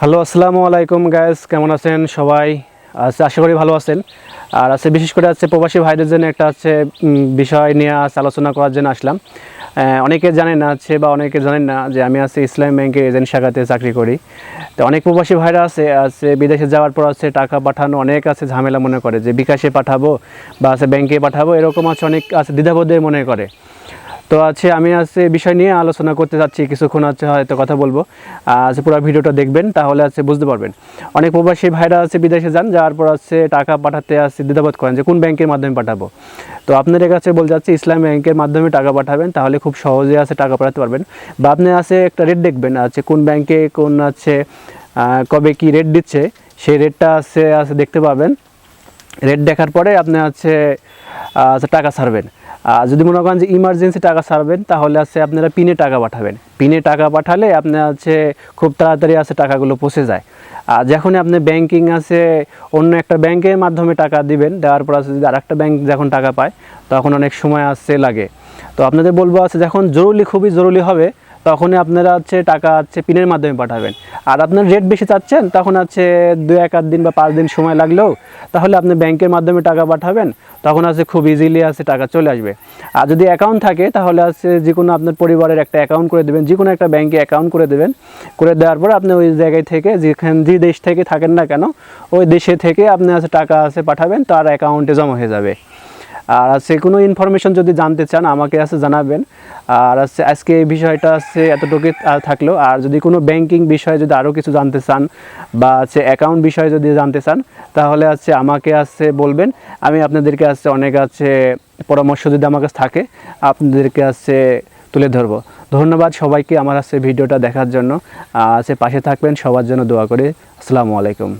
Hello, আসসালামু আলাইকুম guys কেমন আছেন সবাই? আচ্ছা আশা করি ভালো আছেন। আর আছে বিশেষ করে আছে প্রবাসী ভাইদের জন্য একটা আছে বিষয় নিয়ে আজ আলোচনা করার জন্য আসলাম। অনেকে জানেন না আছে বা অনেকে জানেন না যে আমি আছে ইসলাম ব্যাংকের এজেন্ট শাখাতে চাকরি করি। তো অনেক প্রবাসী ভাইরা আছে আছে বিদেশে যাওয়ার পর আছে টাকা পাঠানো, অনেক আছে ঝামেলা মনে করে যে বিকাশে পাঠাবো বা আছে ব্যাংকে পাঠাবো, এরকম আছে অনেক আছে দ্বিধাবোধে মনে করে। তো আছে আমি আছে বিষয় নিয়ে আলোচনা করতে যাচ্ছি, কিছুক্ষণ আছে হয়তো কথা বলব। আজ পুরো ভিডিওটা দেখবেন, তাহলে আছে বুঝতে পারবেন। অনেক প্রবাসী ভাইরা আছে বিদেশে যান, যাওয়ার পর আছে টাকা পাঠাতে আছে দ্বিধাবোধ করেন যে কোন ব্যাংকের মাধ্যমে পাঠাবো। তো আপনাদের কাছে বলতে যাচ্ছে ইসলাম ব্যাংকের মাধ্যমে টাকা পাঠাবেন, তাহলে খুব সহজে আছে টাকা পাঠাতে পারবেন। বা আপনি আছে একটা রেট দেখবেন আছে কোন ব্যাংকে কোন আছে কবে কি রেট দিচ্ছে, সেই রেটটা আছে আছে দেখতে পাবেন। রেট দেখার পরে আপনি আছে আছে টাকা ছাড়বেন। যদি মনে করেন যে ইমার্জেন্সি টাকা ছাড়বেন, তাহলে আছে আপনারা পিনে টাকা পাঠাবেন। পিনে টাকা পাঠালে আপনার আছে খুব তাড়াতাড়ি আছে টাকাগুলো পৌঁছে যায়। আর যখন আপনি ব্যাংকিং আছে, অন্য একটা ব্যাংকের মাধ্যমে টাকা দিবেন, দেওয়ার পর আছে যদি আর একটা ব্যাংক যখন টাকা পায়, তখন অনেক সময় আসছে লাগে। তো আপনাদের বলব আছে যখন জরুরি, খুবই জরুরি হবে তখনই আপনারা হচ্ছে টাকা হচ্ছে পিনের মাধ্যমে পাঠাবেন। আর আপনার রেট বেশি চাচ্ছেন, তখন আছে দু এক আধ দিন বা পাঁচ দিন সময় লাগলেও তাহলে আপনি ব্যাংকের মাধ্যমে টাকা পাঠাবেন, তখন আছে খুব ইজিলি আছে টাকা চলে আসবে। আর যদি অ্যাকাউন্ট থাকে, তাহলে আছে যে কোনো আপনার পরিবারের একটা অ্যাকাউন্ট করে দেবেন, যে কোনো একটা ব্যাংকে অ্যাকাউন্ট করে দেবেন। করে দেওয়ার পর আপনি ওই জায়গায় থেকে, যেখানে যে দেশ থেকে থাকেন না কেন, ওই দেশে থেকে আপনি আছে টাকা আছে পাঠাবেন, তার অ্যাকাউন্টে জমা হয়ে যাবে। আর আছে কোনো ইনফরমেশন যদি জানতে চান, আমাকে আছে জানাবেন। আর আছে আজকে এই বিষয়টা আছে এতটুকু থাকল। আর যদি কোনো ব্যাংকিং বিষয়ে যদি আরও কিছু জানতে চান বা আছে অ্যাকাউন্ট বিষয়ে যদি জানতে চান, তাহলে আছে আমাকে আছে বলবেন। আমি আপনাদেরকে আছে অনেক আছে পরামর্শ যদি আমার কাছে থাকে, আপনাদেরকে আছে তুলে ধরবো। ধন্যবাদ সবাইকে আমার আছে ভিডিওটা দেখার জন্য। আছে পাশে থাকবেন, সবার জন্য দোয়া করে। আসসালামু আলাইকুম।